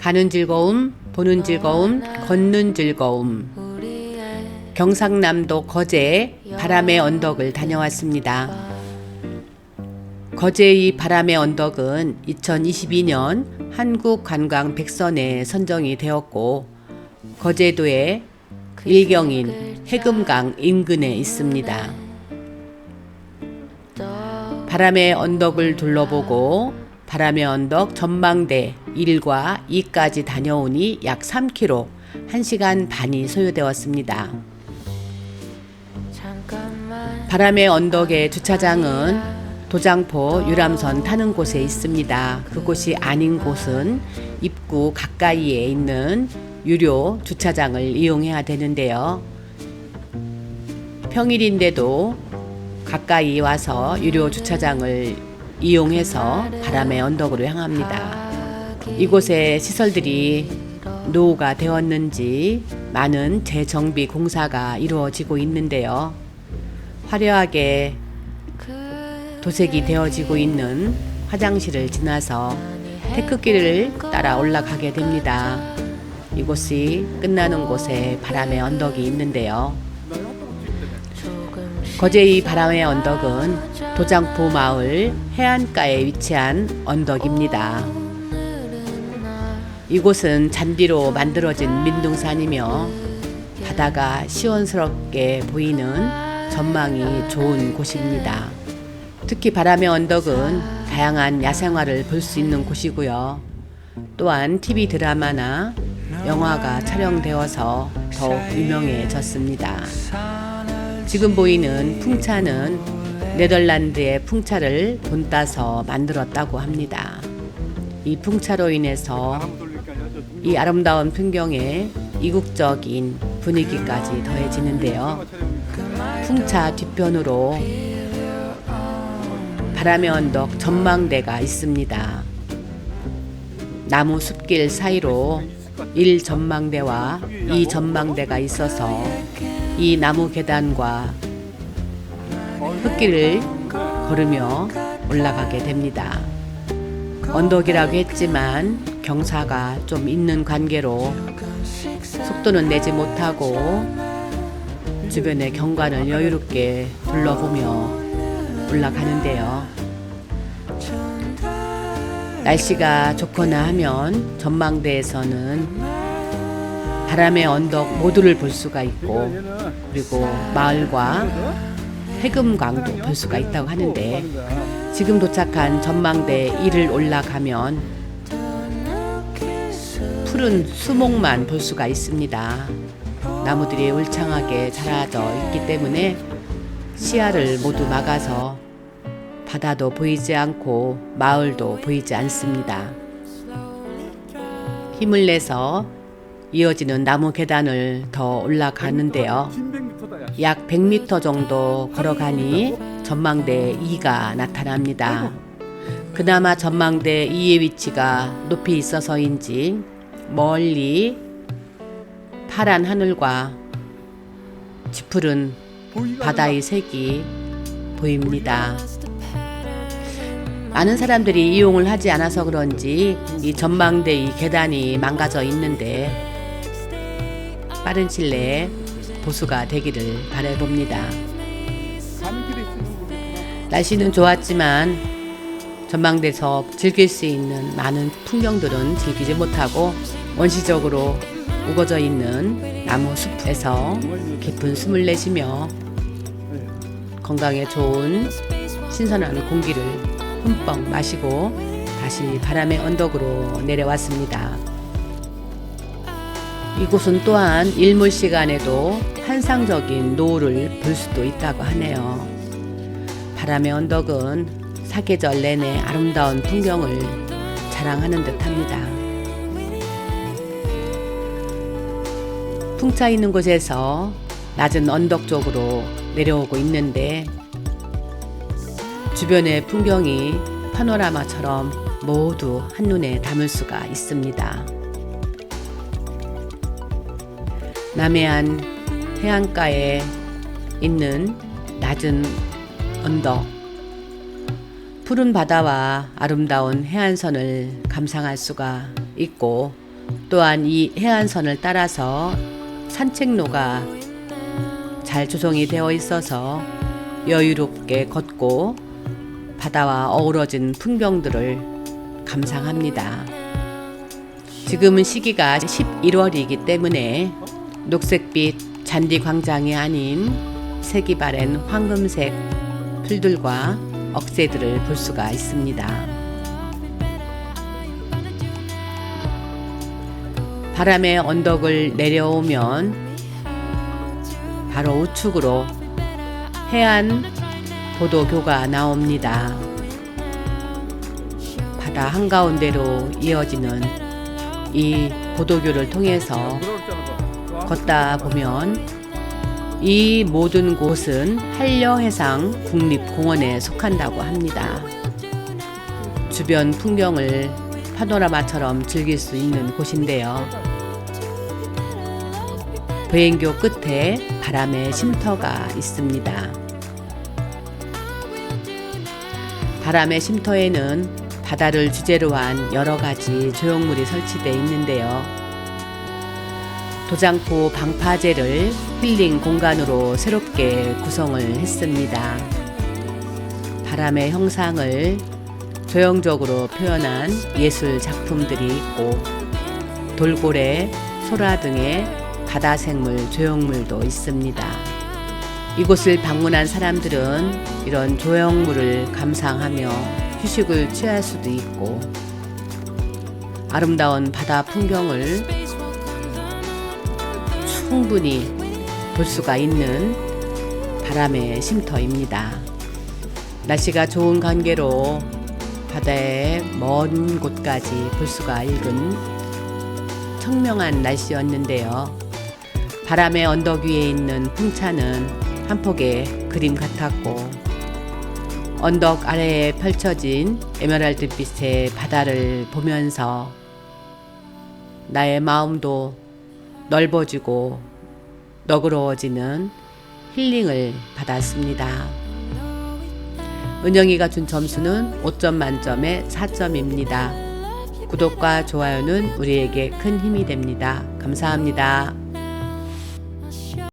가는 즐거움, 보는 즐거움, 걷는 즐거움. 경상남도 거제 바람의 언덕을 다녀왔습니다. 거제의 바람의 언덕은 2022년 한국관광 백선에 선정이 되었고 거제도의 일경인 해금강 인근에 있습니다. 바람의 언덕을 둘러보고 바람의 언덕 전망대 1과 2까지 다녀오니 약 3km, 1시간 반이 소요되었습니다. 바람의 언덕의 주차장은 도장포 유람선 타는 곳에 있습니다. 그곳이 아닌 곳은 입구 가까이에 있는 유료 주차장을 이용해야 되는데요. 평일인데도 가까이 와서 유료 주차장을 이용해서 바람의 언덕으로 향합니다. 이곳의 시설들이 노후가 되었는지 많은 재정비 공사가 이루어지고 있는데요. 화려하게 도색이 되어지고 있는 화장실을 지나서 테크길을 따라 올라가게 됩니다. 이곳이 끝나는 곳에 바람의 언덕이 있는데요. 거제의 바람의 언덕은 도장포 마을 해안가에 위치한 언덕입니다. 이곳은 잔디로 만들어진 민둥산이며 바다가 시원스럽게 보이는 전망이 좋은 곳입니다. 특히 바람의 언덕은 다양한 야생화를 볼 수 있는 곳이고요. 또한 TV 드라마나 영화가 촬영되어서 더욱 유명해졌습니다. 지금 보이는 풍차는 네덜란드의 풍차를 본따서 만들었다고 합니다. 이 풍차로 인해서 이 아름다운 풍경에 이국적인 분위기까지 더해지는데요. 풍차 뒤편으로 바람의 언덕 전망대가 있습니다. 나무 숲길 사이로 1 전망대와 2 전망대가 있어서 이 나무 계단과 흙길을 걸으며 올라가게 됩니다. 언덕이라고 했지만 경사가 좀 있는 관계로 속도는 내지 못하고 주변의 경관을 여유롭게 둘러보며 올라가는데요. 날씨가 좋거나 하면 전망대에서는 바람의 언덕 모두를 볼 수가 있고 그리고 마을과 해금강도 볼 수가 있다고 하는데 지금 도착한 전망대 1을 올라가면 푸른 수목만 볼 수가 있습니다. 나무들이 울창하게 자라져 있기 때문에 시야를 모두 막아서 바다도 보이지 않고 마을도 보이지 않습니다. 힘을 내서 이어지는 나무 계단을 더 올라가는데요. 약 100m 정도 걸어가니 전망대 2가 나타납니다. 그나마 전망대 2의 위치가 높이 있어서인지 멀리 파란 하늘과 짙푸른 바다의 색이 보입니다. 많은 사람들이 이용을 하지 않아서 그런지 이 전망대 이 계단이 망가져 있는데 빠른 시일 내에 보수가 되기를 바라봅니다. 날씨는 좋았지만 전망대에서 즐길 수 있는 많은 풍경들은 즐기지 못하고 원시적으로 우거져 있는 나무 숲에서 깊은 숨을 내쉬며 건강에 좋은 신선한 공기를 흠뻑 마시고 다시 바람의 언덕으로 내려왔습니다. 이곳은 또한 일몰 시간에도 환상적인 노을을 볼 수도 있다고 하네요. 바람의 언덕은 사계절 내내 아름다운 풍경을 자랑하는 듯 합니다. 풍차 있는 곳에서 낮은 언덕 쪽으로 내려오고 있는데 주변의 풍경이 파노라마처럼 모두 한눈에 담을 수가 있습니다. 남해안 해안가에 있는 낮은 언덕, 푸른 바다와 아름다운 해안선을 감상할 수가 있고 또한 이 해안선을 따라서 산책로가 잘 조성이 되어 있어서 여유롭게 걷고 바다와 어우러진 풍경들을 감상합니다. 지금은 시기가 11월이기 때문에 녹색빛 잔디 광장이 아닌 색이 바랜 황금색 풀들과 억새들을 볼 수가 있습니다. 바람의 언덕을 내려오면 바로 우측으로 해안 보도교가 나옵니다. 바다 한가운데로 이어지는 이 보도교를 통해서 걷다 보면 이 모든 곳은 한려해상 국립공원에 속한다고 합니다. 주변 풍경을 파노라마처럼 즐길 수 있는 곳인데요. 보행교 끝에 바람의 쉼터가 있습니다. 바람의 쉼터에는 바다를 주제로 한 여러 가지 조형물이 설치되어 있는데요. 도장포 방파제를 힐링 공간으로 새롭게 구성을 했습니다. 바람의 형상을 조형적으로 표현한 예술 작품들이 있고 돌고래, 소라 등의 바다 생물 조형물도 있습니다. 이곳을 방문한 사람들은 이런 조형물을 감상하며 휴식을 취할 수도 있고 아름다운 바다 풍경을 충분히 볼 수가 있는 바람의 쉼터입니다. 날씨가 좋은 관계로 바다의 먼 곳까지 볼 수가 있은 청명한 날씨였는데요. 바람의 언덕 위에 있는 풍차는 한 폭의 그림 같았고 언덕 아래에 펼쳐진 에메랄드빛의 바다를 보면서 나의 마음도 넓어지고 너그러워지는 힐링을 받았습니다. 은영이가 준 점수는 5점 만점에 4점입니다. 구독과 좋아요는 우리에게 큰 힘이 됩니다. 감사합니다.